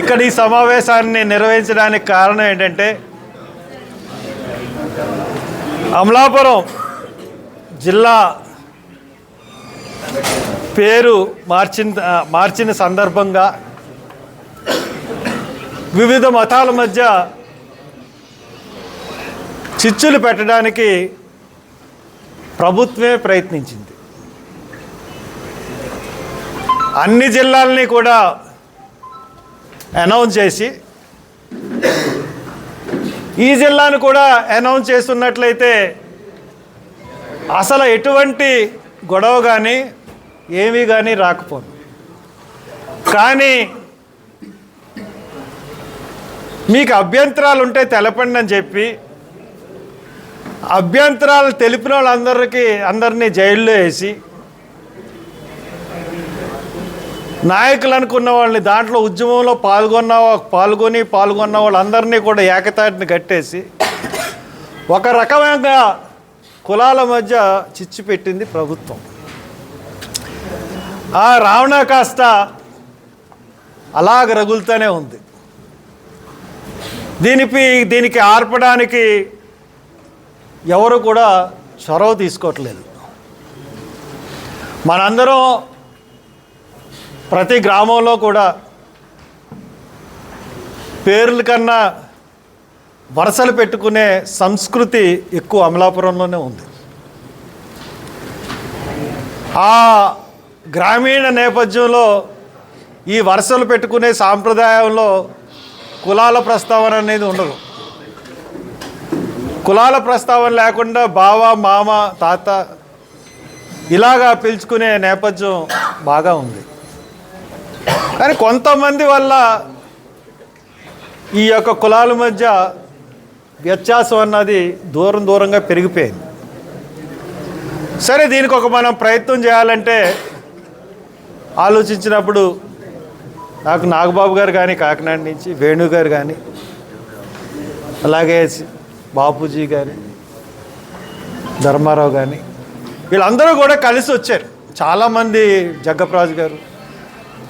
ఇక్కడ ఈ సమావేశాన్ని నిర్వహించడానికి కారణం ఏంటంటే అమలాపురం జిల్లా పేరు మార్చిన మార్చిన సందర్భంగా వివిధ మతాల మధ్య చిచ్చులు పెట్టడానికి ప్రభుత్వమే ప్రయత్నించింది. అన్ని జిల్లాలని కూడా అనౌన్స్ చేసి ఈ జిల్లాను కూడా అనౌన్స్ చేస్తున్నట్లయితే అసలు ఎటువంటి గొడవ కానీ ఏమీ కానీ రాకపోను కానీ మీకు అభ్యంతరాలు ఉంటే తెలపండి అని చెప్పి అభ్యంతరాలు తెలిపిన వాళ్ళందరికీ అందరినీ జైల్లో వేసి నాయకులు అనుకున్న వాళ్ళని దాంట్లో ఉద్యమంలో పాల్గొన్న పాల్గొని పాల్గొన్న వాళ్ళందరినీ కూడా ఏకతాటిని కట్టేసి ఒక రకమైన కులాల మధ్య చిచ్చు పెట్టింది ప్రభుత్వం. ఆ రావణ కాస్త అలాగ రగులుతూనే ఉంది. దీనికి దీనికి ఆర్పడానికి ఎవరు కూడా చొరవ తీసుకోవట్లేదు. మనందరం ప్రతి గ్రామంలో కూడా పేర్ల కన్నా వరుసలు పెట్టుకునే సంస్కృతి ఎక్కువ అమలాపురంలోనే ఉంది. ఆ గ్రామీణ నేపథ్యంలో ఈ వరుసలు పెట్టుకునే సాంప్రదాయంలో కులాల ప్రస్తావన అనేది ఉండదు. కులాల ప్రస్తావన లేకుండా బావ మామ తాత ఇలాగా పిలుచుకునే నేపథ్యం బాగా ఉంది. కానీ కొంతమంది వల్ల ఈ యొక్క కులాల మధ్య వ్యత్యాసం అన్నది దూరం దూరంగా పెరిగిపోయింది. సరే దీనికి ఒక మనం ప్రయత్నం చేయాలంటే ఆలోచించినప్పుడు నాకు నాగబాబు గారు కానీ కాకినాడ నుంచి వేణు గారు కానీ అలాగే బాపూజీ కానీ ధర్మారావు కానీ వీళ్ళందరూ కూడా కలిసి వచ్చారు. చాలామంది జగ్గప్రాజు గారు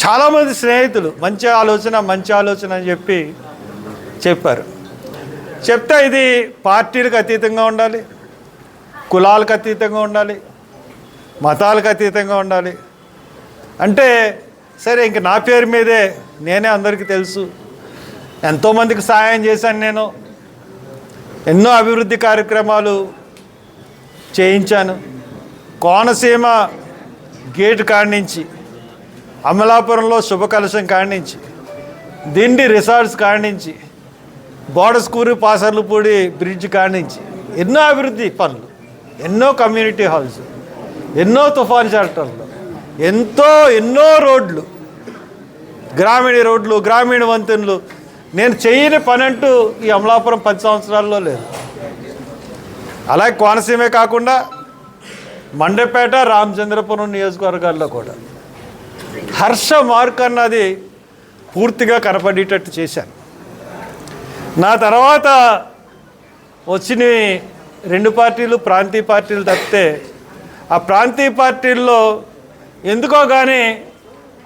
చాలామంది స్నేహితులు మంచి ఆలోచన మంచి ఆలోచన అని చెప్పి చెప్పారు. చెప్తే ఇది పార్టీలకు అతీతంగా ఉండాలి కులాలకు అతీతంగా ఉండాలి మతాలకు అతీతంగా ఉండాలి. అంటే సరే ఇంక నా పేరు మీదే నేనే అందరికీ తెలుసు. ఎంతోమందికి సహాయం చేశాను నేను. ఎన్నో అభివృద్ధి కార్యక్రమాలు చేయించాను. కోనసీమ గేటు కాడి నుంచి అమలాపురంలో శుభకలశం కాణించి దిండి రిసార్ట్స్ కాణించి బోడస్కూరు పాసర్లపూడి బ్రిడ్జ్ కాణించి నుంచి ఎన్నో అభివృద్ధి పనులు ఎన్నో కమ్యూనిటీ హాల్స్ ఎన్నో తుఫాన్ షెల్టర్లు ఎంతో ఎన్నో రోడ్లు గ్రామీణ రోడ్లు గ్రామీణ వంతెనలు. నేను చేయని పని అంటూ ఈ అమలాపురం పది సంవత్సరాల్లో లేదు. అలాగే కోనసీమే కాకుండా మండపేట రామచంద్రపురం నియోజకవర్గాల్లో కూడా. హర్ష మార్క్ అన్నది పూర్తిగా కనపడేటట్టు చేశాను. నా తర్వాత వచ్చిన రెండు పార్టీలు ప్రాంతీయ పార్టీలు తప్పితే ఆ ప్రాంతీయ పార్టీల్లో ఎందుకో కానీ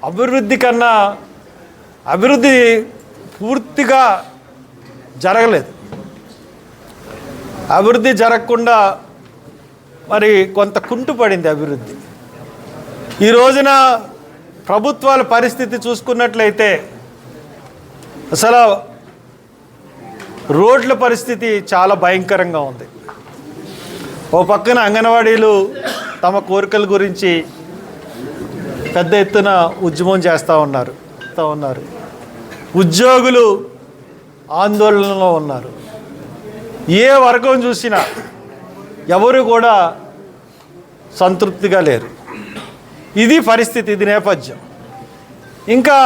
అభివృద్ధి కన్నా అభివృద్ధి పూర్తిగా జరగలేదు. అభివృద్ధి జరగకుండా మరి కొంత కుంటుపడింది అభివృద్ధి. ఈ రోజున ప్రభుత్వాల పరిస్థితి చూసుకున్నట్లయితే అసలు రోడ్ల పరిస్థితి చాలా భయంకరంగా ఉంది. ఓ పక్కన అంగన్వాడీలు తమ కోరికల గురించి పెద్ద ఎత్తున ఉద్యమం చేస్తూ ఉన్నారు ఉన్నారు. ఉద్యోగులు ఆందోళనలో ఉన్నారు. ఏ వర్గం చూసినా ఎవరు కూడా సంతృప్తిగా లేరు. ఇది పరిస్థితి ఇది నేపథ్యం. ఇంకా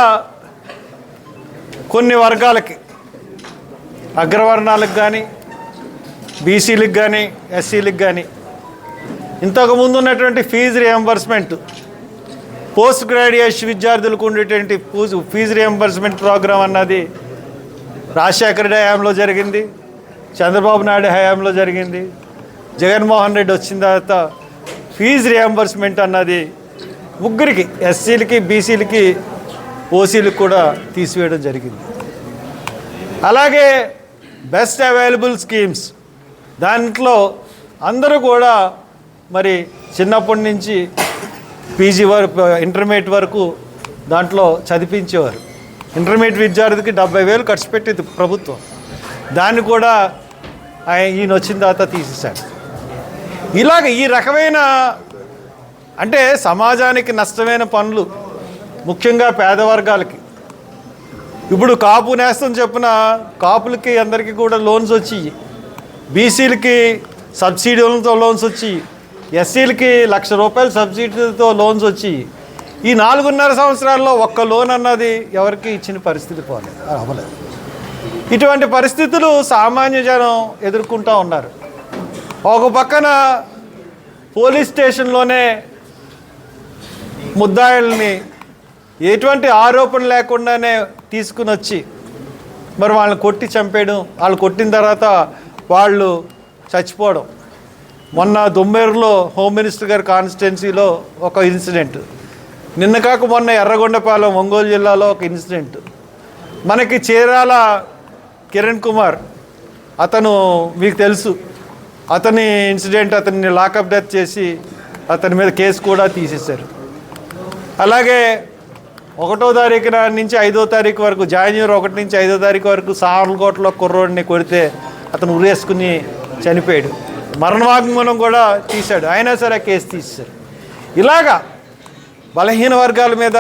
కొన్ని వర్గాలకి అగ్రవర్ణాలకు కానీ బీసీలకు కానీ ఎస్సీలకు కానీ ఇంతకుముందు ఉన్నటువంటి ఫీజు రియంబర్స్మెంట్ పోస్ట్ గ్రాడ్యుయేషన్ విద్యార్థులకు ఉండేటువంటి ఫీజు ఫీజు రియంబర్స్మెంట్ ప్రోగ్రాం అన్నది రాజశేఖర రెడ్డి హయాంలో జరిగింది చంద్రబాబు నాయుడు హయాంలో జరిగింది జగన్మోహన్ రెడ్డి వచ్చిన తర్వాత ఫీజు రియంబర్స్మెంట్ అన్నది ముగ్గురికి ఎస్సీలకి బీసీలకి ఓసీలకు కూడా తీసివేయడం జరిగింది. అలాగే బెస్ట్ అవైలబుల్ స్కీమ్స్ దాంట్లో అందరూ కూడా మరి చిన్నప్పటి నుంచి పీజీ వరకు ఇంటర్మీడియట్ వరకు దాంట్లో చదివించేవారు. ఇంటర్మీడియట్ విద్యార్థికి డెబ్బై వేలు ఖర్చు పెట్టింది ప్రభుత్వం. దాన్ని కూడా ఆయన ఈయన వచ్చిన తర్వాత తీసేశాడు ఇలాగ ఈ రకమైన అంటే సమాజానికి నష్టమైన పనులు ముఖ్యంగా పేద వర్గాలకి ఇప్పుడు కాపు నేస్తం చెప్పున కాపులకి అందరికీ కూడా లోన్స్ వచ్చి బీసీలకి సబ్సిడీలతో లోన్స్ వచ్చి ఎస్సీలకి లక్ష రూపాయల సబ్సిడీతో లోన్స్ వచ్చి ఈ నాలుగున్నర సంవత్సరాల్లో ఒక్క లోన్ అన్నది ఎవరికి ఇచ్చిన పరిస్థితి పోలేదు. అవ్వలేదు. ఇటువంటి పరిస్థితులు సామాన్య జనం ఎదుర్కొంటూ ఉన్నారు. ఒక పక్కన పోలీస్ స్టేషన్లోనే ముద్దాయిల్ని ఎటువంటి ఆరోపణ లేకుండానే తీసుకుని వచ్చి మరి వాళ్ళని కొట్టి చంపేయడం వాళ్ళు కొట్టిన తర్వాత వాళ్ళు చచ్చిపోవడం. మొన్న దుమ్మేరులో హోమ్ మినిస్టర్ గారి కాన్స్టిట్యున్సీలో ఒక ఇన్సిడెంట్. నిన్న కాక మొన్న ఎర్రగొండపాలెం ఒంగోలు జిల్లాలో ఒక ఇన్సిడెంట్. మనకి చీరాల కిరణ్ కుమార్ అతను మీకు తెలుసు. అతని ఇన్సిడెంట్ అతన్ని లాకప్ డెత్ చేసి అతని మీద కేసు కూడా తీసేశారు. అలాగే ఒకటో తారీఖున నుంచి ఐదో తారీఖు వరకు జాన్యువరి ఒకటి నుంచి ఐదో తారీఖు వరకు సామర్లకోటలో కుర్రోడిని కొడితే అతను ఉరేసుకుని చనిపోయాడు. మరణవాగ్మనం కూడా తీశాడు. అయినా సరే కేసు తీశారు. ఇలాగా బలహీన వర్గాల మీద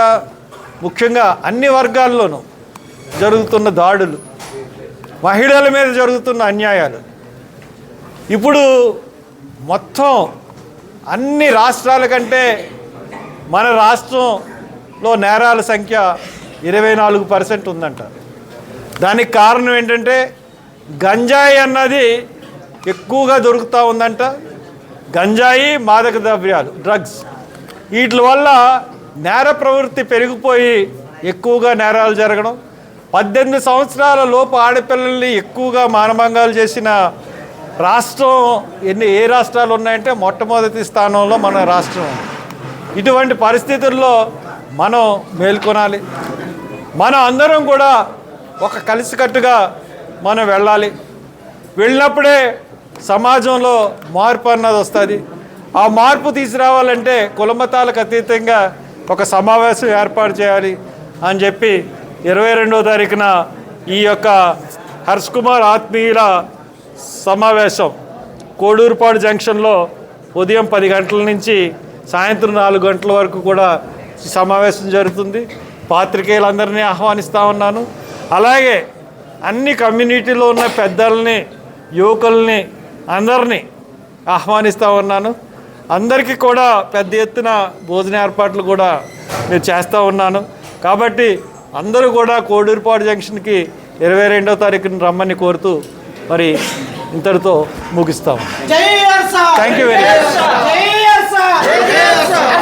ముఖ్యంగా అన్ని వర్గాల్లోనూ జరుగుతున్న దాడులు మహిళల మీద జరుగుతున్న అన్యాయాలు. ఇప్పుడు మొత్తం అన్ని రాష్ట్రాల కంటే మన రాష్ట్రంలో నేరాల సంఖ్య ఇరవై నాలుగు పర్సెంట్ ఉందంట. దానికి కారణం ఏంటంటే గంజాయి అన్నది ఎక్కువగా దొరుకుతూ ఉందంట. గంజాయి మాదక ద్రవ్యాలు డ్రగ్స్ వీటి వల్ల నేర ప్రవృత్తి పెరిగిపోయి ఎక్కువగా నేరాలు జరగడం. పద్దెనిమిది సంవత్సరాల లోపు ఆడపిల్లల్ని ఎక్కువగా మానభంగాలు చేసిన రాష్ట్రం ఎన్ని ఏ రాష్ట్రాలు ఉన్నాయంటే మొట్టమొదటి స్థానంలో మన రాష్ట్రం. ఉంది. ఇటువంటి పరిస్థితుల్లో మనం మేల్కొనాలి. మనం అందరం కూడా ఒక కలిసికట్టుగా మనం వెళ్ళాలి. వెళ్ళినప్పుడే సమాజంలో మార్పు అన్నది వస్తుంది. ఆ మార్పు తీసుకురావాలంటే కులమతాలకు అతీతంగా ఒక సమావేశం ఏర్పాటు చేయాలి అని చెప్పి ఇరవై రెండవ తారీఖున ఈ యొక్క హర్ష్ కుమార్ ఆత్మీయుల సమావేశం కోడూరుపాడు జంక్షన్లో ఉదయం పది గంటల నుంచి సాయంత్రం నాలుగు గంటల వరకు కూడా సమావేశం జరుగుతుంది. పాత్రికేయులందరినీ ఆహ్వానిస్తూ ఉన్నాను. అలాగే అన్ని కమ్యూనిటీలో ఉన్న పెద్దల్ని యువకుల్ని అందరినీ ఆహ్వానిస్తూ ఉన్నాను. అందరికీ కూడా పెద్ద ఎత్తున భోజన ఏర్పాట్లు కూడా నేను చేస్తూ ఉన్నాను. కాబట్టి అందరూ కూడా కోడూరుపాడు జంక్షన్కి ఇరవై రెండవ తారీఖున రమ్మని కోరుతూ మరి ఇంతటితో Harsha thank you very much É